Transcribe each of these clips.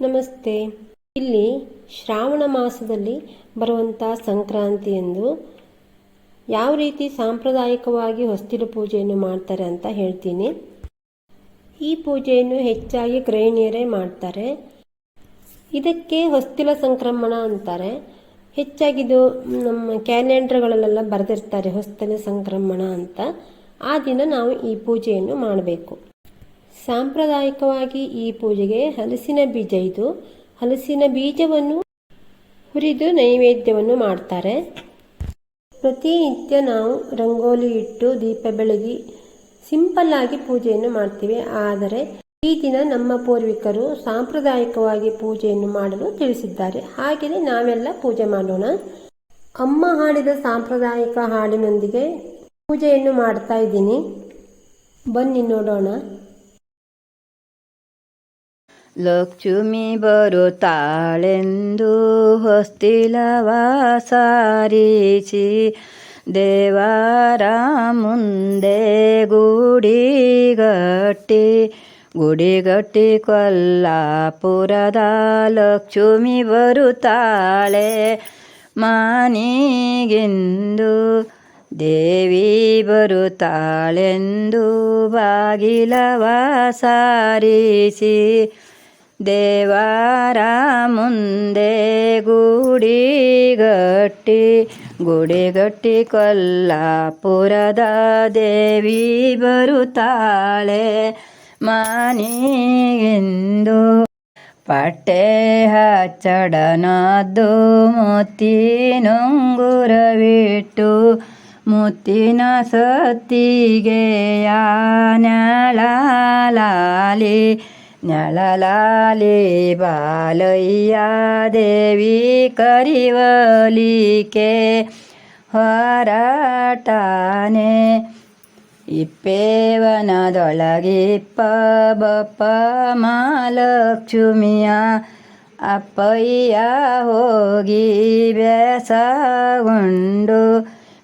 ನಮಸ್ತೆ. ಇಲ್ಲಿ ಶ್ರಾವಣ ಮಾಸದಲ್ಲಿ ಬರುವಂಥ ಸಂಕ್ರಾಂತಿಯಂದು ಯಾವ ರೀತಿ ಸಾಂಪ್ರದಾಯಿಕವಾಗಿ ಹೊಸ್ತಿಲು ಪೂಜೆಯನ್ನು ಮಾಡ್ತಾರೆ ಅಂತ ಹೇಳ್ತೀನಿ. ಈ ಪೂಜೆಯನ್ನು ಹೆಚ್ಚಾಗಿ ಗೃಹಿಣಿಯರೇ ಮಾಡ್ತಾರೆ. ಇದಕ್ಕೆ ಹೊಸ್ತಿಲ ಸಂಕ್ರಮಣ ಅಂತಾರೆ. ಹೆಚ್ಚಾಗಿದು ನಮ್ಮ ಕ್ಯಾಲೆಂಡರ್ಗಳಲ್ಲೆಲ್ಲ ಬರೆದಿರ್ತಾರೆ, ಹೊಸ್ತಿಲ ಸಂಕ್ರಮಣ ಅಂತ. ಆ ದಿನ ನಾವು ಈ ಪೂಜೆಯನ್ನು ಮಾಡಬೇಕು. ಸಾಂಪ್ರದಾಯಿಕವಾಗಿ ಈ ಪೂಜೆಗೆ ಹಲಸಿನ ಬೀಜ ಇದು. ಹಲಸಿನ ಬೀಜವನ್ನು ಹುರಿದು ನೈವೇದ್ಯವನ್ನು ಮಾಡ್ತಾರೆ. ಪ್ರತಿನಿತ್ಯ ನಾವು ರಂಗೋಲಿ ಇಟ್ಟು ದೀಪ ಬೆಳಗಿ ಸಿಂಪಲ್ ಆಗಿ ಪೂಜೆಯನ್ನು ಮಾಡ್ತೀವಿ. ಆದರೆ ಈ ದಿನ ನಮ್ಮ ಪೂರ್ವಿಕರು ಸಾಂಪ್ರದಾಯಿಕವಾಗಿ ಪೂಜೆಯನ್ನು ಮಾಡಲು ತಿಳಿಸಿದ್ದಾರೆ. ಹಾಗೆಯೇ ನಾವೆಲ್ಲ ಪೂಜೆ ಮಾಡೋಣ. ಅಮ್ಮ ಹಾಡಿದ ಸಾಂಪ್ರದಾಯಿಕ ಹಾಡಿನೊಂದಿಗೆ ಪೂಜೆಯನ್ನು ಮಾಡ್ತಾ ಇದ್ದೀನಿ. ಬನ್ನಿ ನೋಡೋಣ. ಲಕ್ಷ್ಮಿ ಬರುತ್ತಾಳೆಂದು ಹೊಸ್ತಿಲವ ಸಾರಿಸಿ ದೇವರ ಮುಂದೆ ಗುಡಿಗಟ್ಟಿ ಗುಡಿಗಟ್ಟಿ ಕೊಲ್ಲಾಪುರದ ಲಕ್ಷ್ಮಿ ಬರುತ್ತಾಳೆ. ಮಾನಿಗೆಂದು ದೇವಿ ಬರುತ್ತಾಳೆಂದು ಬಾಗಿಲವ ಸಾರಿಸಿ ದೇವರ ಮುಂದೆ ಗುಡಿಗಟ್ಟಿ ಗುಡಿಗಟ್ಟಿ ಕೊಲ್ಲಾಪುರದ ದೇವಿ ಬರುತ್ತಾಳೆ ಮಾನಿಗೆಂದು. ಪಟ್ಟೆ ಹಚ್ಚಡನದ್ದು ಮುತ್ತಿನುಂಗುರವಿಟ್ಟು ಮುತ್ತಿನ ಸತ್ತಿಗೆಯ ನೆಳಲಾಲಿ ನೆಳಲಾಲಿ ಬಾಲಯ್ಯ ದೇವಿ ಕರಿವಲಿಕೆ ಹೊರಟಾನೆ. ಇಪ್ಪೇವನದೊಳಗಿಪ್ಪ ಬಪ್ಪ ಮಾಲಕ್ಷ್ಮಿಯ ಅಪ್ಪಯ್ಯ ಹೋಗಿ ಬೆಸಗೊಂಡು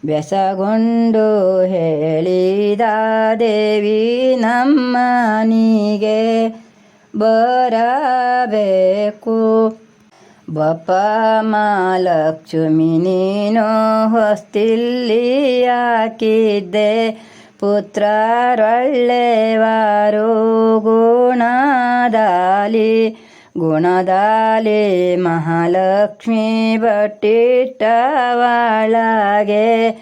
ಬೆಸಗೊಂಡು ಹೇಳಿದ ದೇವಿ ನಮ್ಮನಿಗೆ ಬರಬೇಕು. ಬಪ್ಪ ಮಾಲಕ್ಷ್ಮಿ ನೀನು ಹೊಸ್ತಿಲ್ಲಿ ಹಾಕಿದ್ದೆ. ಪುತ್ರರೊಳ್ಳೆವಾರು ಗುಣದಾಲಿ. ಗುಣದಾಲಿ ಮಹಾಲಕ್ಷ್ಮಿ ಬಟ್ಟಿಟ್ಟ ಒಳಗೆ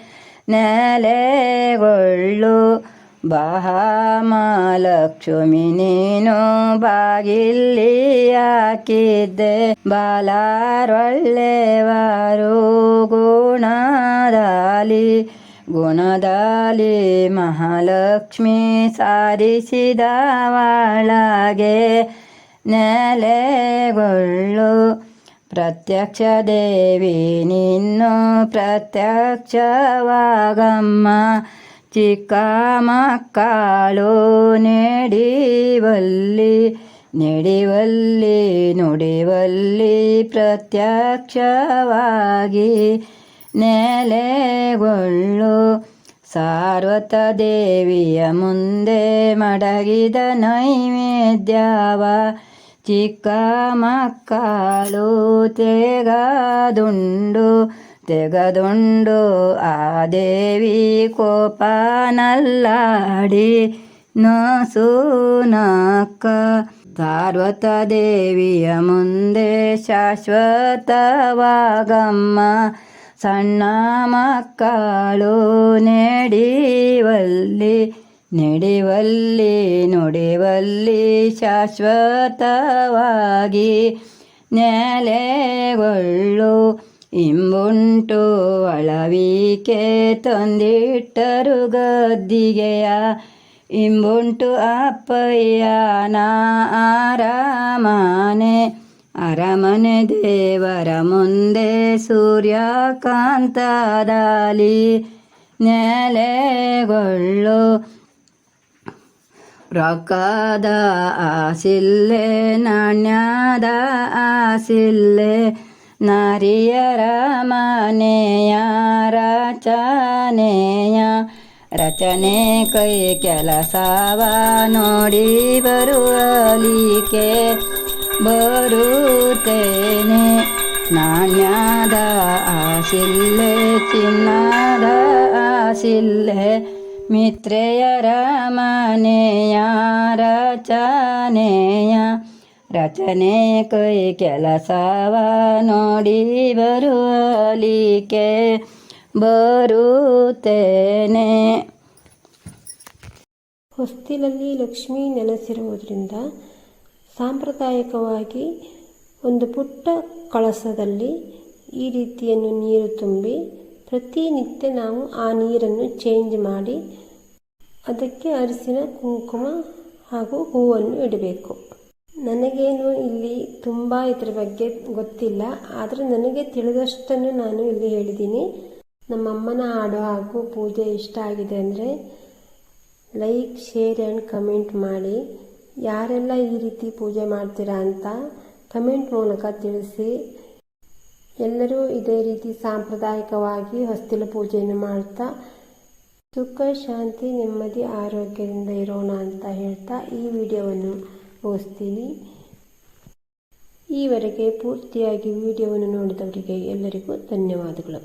ನೆಲೆಗೊಳ್ಳು. ಮಹಾಲಕ್ಷ್ಮಿ ನೀನು ಬಾಗಿಲ್ಲಿ ಹಾಕಿದ್ದೆ. ಬಾಲಾರೊಳ್ಳೆವಾರು ಗುಣದಾಲಿ ಗುಣದಾಲಿ ಮಹಾಲಕ್ಷ್ಮಿ ಸಾರಿಸಿದ ಒಳಗೆ ನೆಲೆಗೊಳ್ಳು. ಪ್ರತ್ಯಕ್ಷ ದೇವಿ ನಿನ್ನು ಪ್ರತ್ಯಕ್ಷವಾಗಮ್ಮ. ಚಿಕ್ಕ ಮಕ್ಕಳು ನೆಡಿವಲ್ಲಿ ನೆಡಿವಲ್ಲಿ, ನುಡಿವಲ್ಲಿ ಪ್ರತ್ಯಕ್ಷವಾಗಿ ನೆಲೆಗೊಳ್ಳು. ಸಾರ್ವತ ದೇವಿಯ ಮುಂದೆ ಮಡಗಿದ ನೈವೇದ್ಯವ ಚಿಕ್ಕ ಮಕ್ಕಳು ತೆಗದುಂಡು ತೆಗದುಂಡು ಆ ದೇವಿ ಕೋಪನಲ್ಲಾಡಿ ನಸು ನಕ್ಕ ಸಾರ್ವತ ದೇವಿಯ ಮುಂದೆ ಶಾಶ್ವತವಾಗಮ್ಮ. ಸಣ್ಣ ಮಕ್ಕಳು ನೆಡಿವಲ್ಲಿ ನೆಡಿವಲ್ಲಿ, ನುಡಿವಲ್ಲಿ ಶಾಶ್ವತವಾಗಿ ನೆಲೆಗೊಳ್ಳು. ಇಂಬುಂಟು ಅಳವಿಕೆ ತಂದಿಟ್ಟರು ಗದ್ದಿಗೆಯ ಇಂಬುಂಟು ಅಪ್ಪಯ್ಯನ ಆರಾಮನೆ ಅರಮನೆ ದೇವರ ಮುಂದೆ ಸೂರ್ಯಕಾಂತದಲ್ಲಿ ನೆಲೆಗೊಳ್ಳು ರೊಕ್ಕದ ಆಸಿಲ್ಲೆ ನಾಣ್ಯದ ಆಸಿಲ್ಲೆ ನಾರಿಯರ ಮನೆಯ ರಚನೆಯ ರಚನೆ ಕೈ ಕೆಲಸವ ನೋಡಿ ಬರುವಲಿಕೆ ಬರುತ್ತೇನೆ ನಾಣ್ಯದ ಆಶಿಲ್ಲೆ ಚಿನ್ನದ ಆಶಿಲ್ಲೆ ಮಿತ್ರೆಯರ ಮನೆಯ ರಚನೆಯ ರಚನೆ ಕೈ ಕೆಲಸವ ನೋಡಿ ಬರುವಲಿಕೆ ಬರುತ್ತೇನೆ. ಹೊಸ್ತಿಲಲ್ಲಿ ಲಕ್ಷ್ಮಿ ನೆಲೆಸಿರುವುದರಿಂದ ಸಾಂಪ್ರದಾಯಿಕವಾಗಿ ಒಂದು ಪುಟ್ಟ ಕಳಸದಲ್ಲಿ ಈ ರೀತಿಯನ್ನು ನೀರು ತುಂಬಿ ಪ್ರತಿನಿತ್ಯ ನಾವು ಆ ನೀರನ್ನು ಚೇಂಜ್ ಮಾಡಿ ಅದಕ್ಕೆ ಅರಿಸಿನ ಕುಂಕುಮ ಹಾಗೂ ಹೂವನ್ನು ಇಡಬೇಕು. ನನಗೇನು ಇಲ್ಲಿ ತುಂಬ ಇದ್ರ ಬಗ್ಗೆ ಗೊತ್ತಿಲ್ಲ, ಆದರೆ ನನಗೆ ತಿಳಿದಷ್ಟನ್ನು ನಾನು ಇಲ್ಲಿ ಹೇಳಿದ್ದೀನಿ ನಮ್ಮಮ್ಮನ ಹಾಡು ಹಾಗೂ ಪೂಜೆ ಇಷ್ಟ ಆಗಿದೆ ಅಂದರೆ ಲೈಕ್, ಶೇರ್ ಆ್ಯಂಡ್ ಕಮೆಂಟ್ ಮಾಡಿ. ಯಾರೆಲ್ಲ ಈ ರೀತಿ ಪೂಜೆ ಮಾಡ್ತೀರಾ ಅಂತ ಕಮೆಂಟ್ ಮೂಲಕ ತಿಳಿಸಿ. ಎಲ್ಲರೂ ಇದೇ ರೀತಿ ಸಾಂಪ್ರದಾಯಿಕವಾಗಿ ಹೊಸ್ತಿಲ ಪೂಜೆಯನ್ನು ಮಾಡ್ತಾ ಸುಖ, ಶಾಂತಿ, ನೆಮ್ಮದಿ, ಆರೋಗ್ಯದಿಂದ ಇರೋಣ ಅಂತ ಹೇಳ್ತಾ ಈ ವಿಡಿಯೋವನ್ನು ಮುಗಿಸ್ತೀನಿ ಈವರೆಗೆ ಪೂರ್ತಿಯಾಗಿ ವಿಡಿಯೋವನ್ನು ನೋಡಿದವರಿಗೆ ಎಲ್ಲರಿಗೂ ಧನ್ಯವಾದಗಳು.